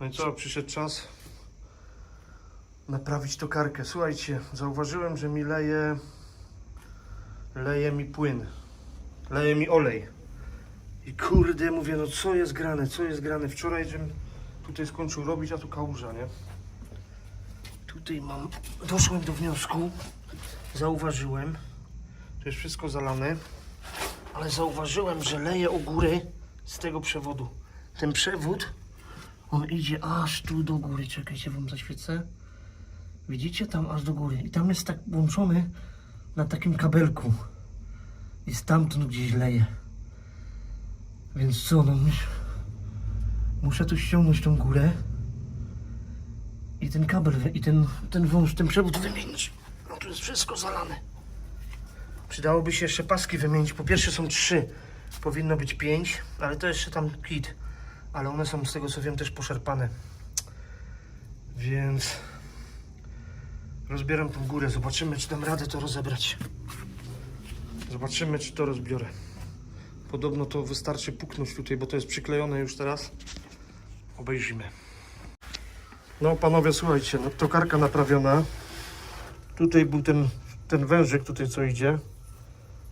No i co, przyszedł czas naprawić tokarkę. Słuchajcie, zauważyłem, że mi leje leje mi płyn. Leje mi olej. I kurde, mówię, no co jest grane, co jest grane? Wczoraj, żem tutaj skończył robić, a tu kałuża, nie? Tutaj mam, doszłem do wniosku, zauważyłem, to jest wszystko zalane, ale zauważyłem, że leje u góry z tego przewodu. Ten przewód, on idzie aż tu do góry, czekajcie, wam zaświecę. Widzicie, tam aż do góry. I tam jest tak włączony na takim kabelku. I stamtąd gdzieś leje. Więc co, no. Muszę tu ściągnąć tą górę. I ten kabel, i ten, ten wąż, ten przewód wymienić. No tu jest wszystko zalane. Przydałoby się jeszcze paski wymienić. Po pierwsze są trzy. Powinno być pięć, ale to jeszcze tam kit. Ale one są z tego co wiem też poszarpane. Więc rozbieram tą górę. Zobaczymy czy dam radę to rozebrać. Zobaczymy czy to rozbiorę. Podobno to wystarczy puknąć tutaj, bo to jest przyklejone już teraz. Obejrzymy. No panowie, słuchajcie, no, tokarka naprawiona. Tutaj był ten, ten wężyk tutaj co idzie,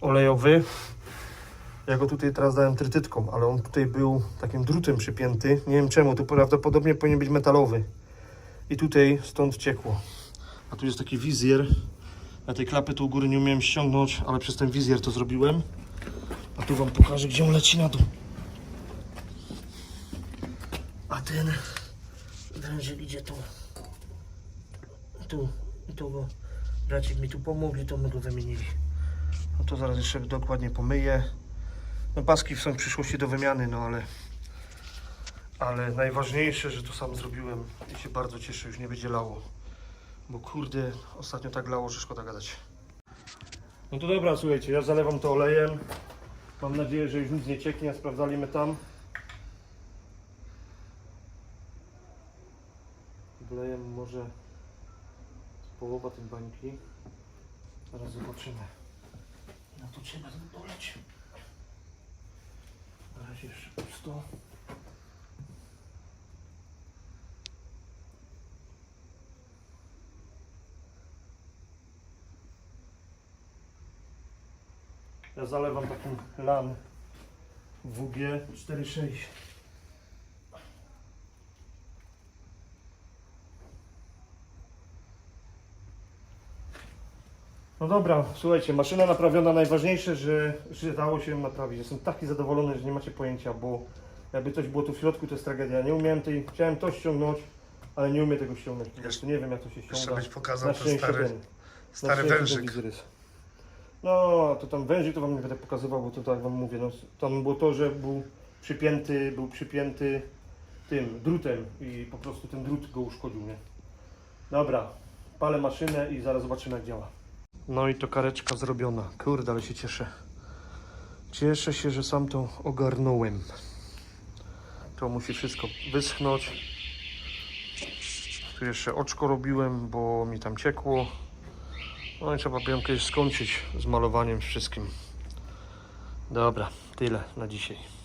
olejowy. Ja go tutaj teraz dałem trytytką, ale on tutaj był takim drutem przypięty. Nie wiem czemu, tu prawdopodobnie powinien być metalowy. I tutaj stąd ciekło. A tu jest taki wizjer. Ja tej klapy tu u góry nie umiałem ściągnąć, ale przez ten wizjer to zrobiłem. A tu wam pokażę, gdzie on leci na dół. A ten wężyk idzie tu. Tu. I tu go braciek mi tu pomógł i to my go wymienili. No to zaraz jeszcze dokładnie pomyję. No paski są w przyszłości do wymiany, no ale ale najważniejsze, że to sam zrobiłem i się bardzo cieszę, już nie będzie lało. Bo kurde, ostatnio tak lało, że szkoda gadać. No to dobra, słuchajcie, ja zalewam to olejem. Mam nadzieję, że już nic nie cieknie, sprawdzaliśmy tam. Wlejem może połowa tej bańki. Zaraz zobaczymy. No to trzeba doleć. Razie jeszcze pusto. Ja zalewam takim lan WG 4.6. No dobra, słuchajcie, maszyna naprawiona, najważniejsze, że, że dało się ją naprawić. Jestem taki zadowolony, że nie macie pojęcia, bo jakby coś było tu w środku, to jest tragedia. Nie umiałem tej, chciałem to ściągnąć, ale nie umiem tego ściągnąć. Po prostu nie wiem jak to się ściąga. Jeszcze byś pokazał ten stary, ten. Stary wężyk. No, to tam wężyk to wam nie będę pokazywał, bo to tak wam mówię, no, tam było to, że był przypięty, był przypięty tym drutem i po prostu ten drut go uszkodził, nie? Dobra, palę maszynę i zaraz zobaczymy jak działa. No i to kareczka zrobiona. Kurde, ale się cieszę. Cieszę się, że sam to ogarnąłem. To musi wszystko wyschnąć. Tu jeszcze oczko robiłem, bo mi tam ciekło. No i trzeba by skończyć z malowaniem wszystkim. Dobra, tyle na dzisiaj.